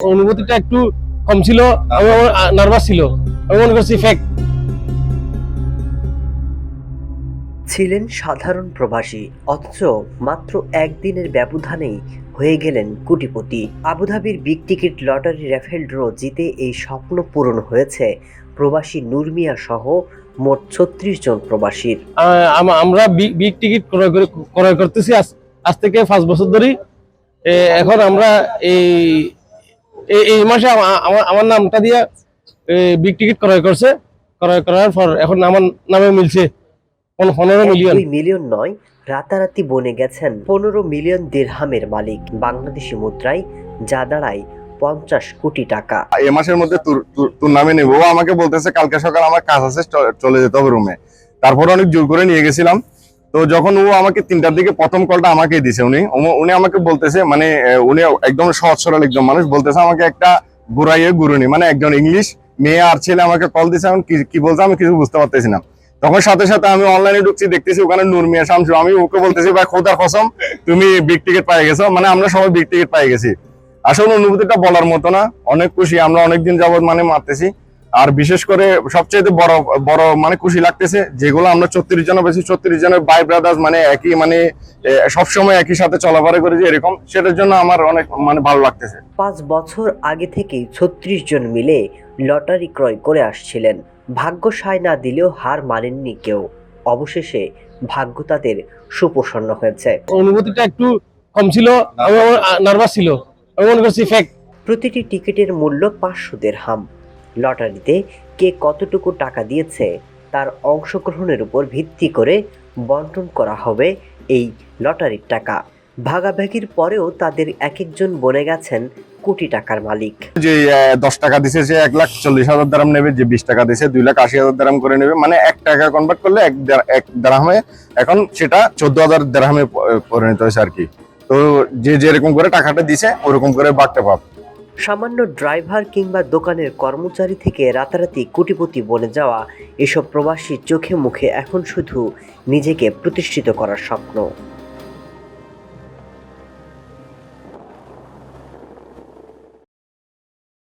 অনুভূতিটা একটু কম ছিল আমি নার্ভাস ছিল। আমি মনে করছি ফেক ছিলেন সাধারণ প্রবাসী অথচ মাত্র একদিনের ব্যবধানেই হয়ে গেলেন কোটিপতি। আবুধাবির big ticket lottery raffle draw জিতে এই স্বপ্ন পূরণ হয়েছে প্রবাসী নুরমিয়া সহ মোট ছত্রিশ জন প্রবাসীর। আমরা বিগ টিকিট ক্রয় করে ক্রয় করতেছি আজ আজ থেকে পাঁচ বছর ধরেই। এখন আমরা এই এই- মাসে আমার আমার নামটা দিয়ে বিগ টিকিট ক্রয় করছে। ক্রয় করার পর এখন আমার নামে মিলছে পনেরো মিলিয়ন মিলিয়ন নয় রাতারাতি বনে গেছেন পনেরো মিলিয়ন দিরহামের মালিক। বাংলাদেশি মুদ্রায় যা দাঁড়ায় পঞ্চাশ কোটি টাকা। এ মাসের মধ্যে টুর্নামেন্ট নেব। ও আমাকে বলতেছে কালকে সকাল আমার কাজ আছে চলে যেতে হবে রুমে তারপর অনেক জোর করে নিয়ে গেছিলাম। তো যখন ও আমাকে তিনটার দিকে প্রথম কলটা আমাকে দিছে, উনি উনি আমাকে বলতেছে মানে উনি একদম সহজ সরল একজন মানুষ, বলতেছে আমাকে একটা গুড়াইয়ে গুরুনি মানে একজন ইংলিশ মেয়ে আর ছেলে আমাকে কল দিছে এখন কি বলছে আমি কিছু বুঝতে পারতেছি না। তখন সাথে সাথে আমি অনলাইনে ঢুকছি, দেখতেছি ওখানে নূর মিয়া শামসু, আমি ওকে বলতেছি, ভাই, খোদার কসম, তুমি বিগ টিকিট পাই গেছো মানে আমরা সবাই বিগ টিকিট পাই গেছি। আসলে অনুভূতিটা বলার মতো না, অনেক খুশি, আমরা অনেকদিন যাবত মানে মারতেছি। আর বিশেষ করে সবচেয়ে বড় বড় মানে খুশি লাগতেছে যেগুলো আমরা ছত্রিশ জন বেশি ছত্রিশ জনের ভাই ব্রাদার্স মানে একই মানে সবসময় একই সাথে চলাফেরা করি যে এরকম সেটার জন্য আমার অনেক মানে ভালো লাগতেছে। পাঁচ বছর আগে থেকেই ছত্রিশ জন মিলে লটারি ক্রয় করে আসছিলেন। ভাগ্য সায় না দিলেও হার মানেননি কেউ। অবশেষে ভাগ্য তাদের সুপ্রসন্ন হয়েছে। অনুভূতিটা একটু কম ছিল আমি নার্ভাস ছিল। আমি মনে করছি প্রতিটি টিকিটের মূল্য পাঁচশো দেড়হাম। লটারিতে কে কতটুকু টাকা দিয়েছে তার অংশগ্রহণের উপর ভিত্তি করে বন্টন করা হবে এই লটারির টাকা। ভাগাভাগির পরেও তাদের এক একজন বনে গেছেন কোটি টাকার মালিক। যে দশ টাকা দিছে সে এক লাখ চল্লিশ হাজার দারাম নেবে, যে বিশ টাকা দিছে দুই লাখ আশি হাজার দারাম করে নেবে মানে এক টাকা কনভার্ট করলে এক এক দারামে এখন সেটা চোদ্দ হাজার দারামে পরিণত হয়েছে আর কি। তো যে যেরকম করে টাকাটা দিছে, ওরকম করে বাড়তে পাব সামান্য ড্রাইভার কিংবা দোকানের কর্মচারী থেকে রাতারাতি কোটিপতি বনে যাওয়া এসব প্রবাসী চোখে মুখে এখন শুধু নিজেকে প্রতিষ্ঠিত করার স্বপ্ন।